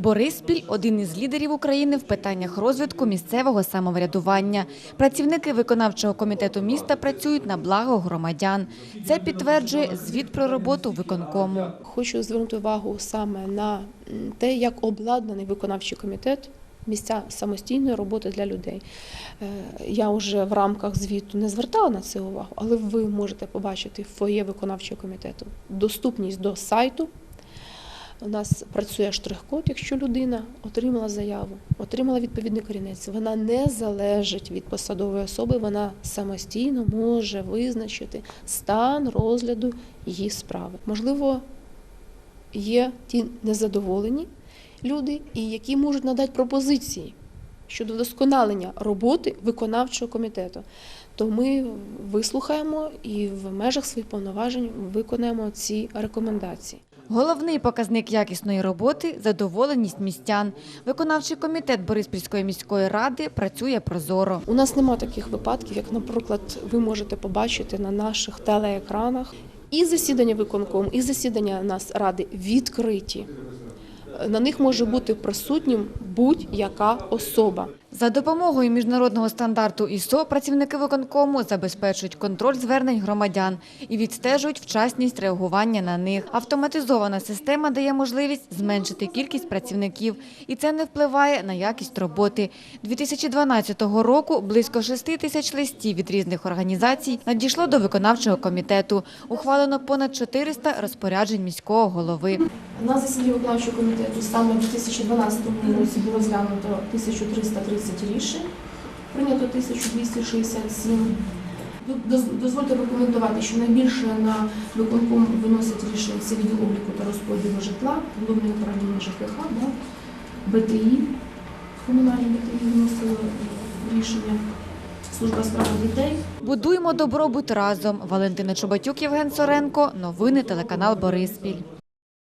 Бориспіль один із лідерів України в питаннях розвитку місцевого самоврядування. Працівники виконавчого комітету міста працюють на благо громадян. Це підтверджує звіт про роботу виконкому. Хочу звернути увагу саме на те, як обладнаний виконавчий комітет. Місця самостійної роботи для людей. Е, Я вже в рамках звіту не звертала на це увагу, але ви можете побачити фоє виконавчого комітету доступність до сайту. У нас працює штрих-код, якщо людина отримала заяву, отримала відповідний корінець. Вона не залежить від посадової особи, вона самостійно може визначити стан розгляду її справи. Можливо, є ті незадоволені люди, і які можуть надати пропозиції щодо вдосконалення роботи виконавчого комітету. То ми вислухаємо і в межах своїх повноважень виконаємо ці рекомендації. Головний показник якісної роботи – задоволеність містян. Виконавчий комітет Бориспільської міської ради працює прозоро. У нас нема таких випадків, як, наприклад, ви можете побачити на наших телеекранах. І засідання виконком, і засідання нас ради відкриті. На них може бути присутнім будь-яка особа. За допомогою міжнародного стандарту ІСО працівники виконкому забезпечують контроль звернень громадян і відстежують вчасність реагування на них. Автоматизована система дає можливість зменшити кількість працівників, і це не впливає на якість роботи. 2012 року близько 6 тисяч листів від різних організацій надійшло до виконавчого комітету. Ухвалено понад 400 розпоряджень міського голови. На засіданні виконавчого комітету саме в 2012 році було розглянуто 1330 рішень, прийнято 1267. Дозвольте прокоментувати, що найбільше на виконком виносять рішення це відділ обліку та розподілу житла, головне управління ЖКХ, да, БТІ, комунальні БТІ виносили рішення, служба справ дітей. Будуємо добробут разом. Валентина Чубатюк, Євген Соренко. Новини телеканал Бориспіль.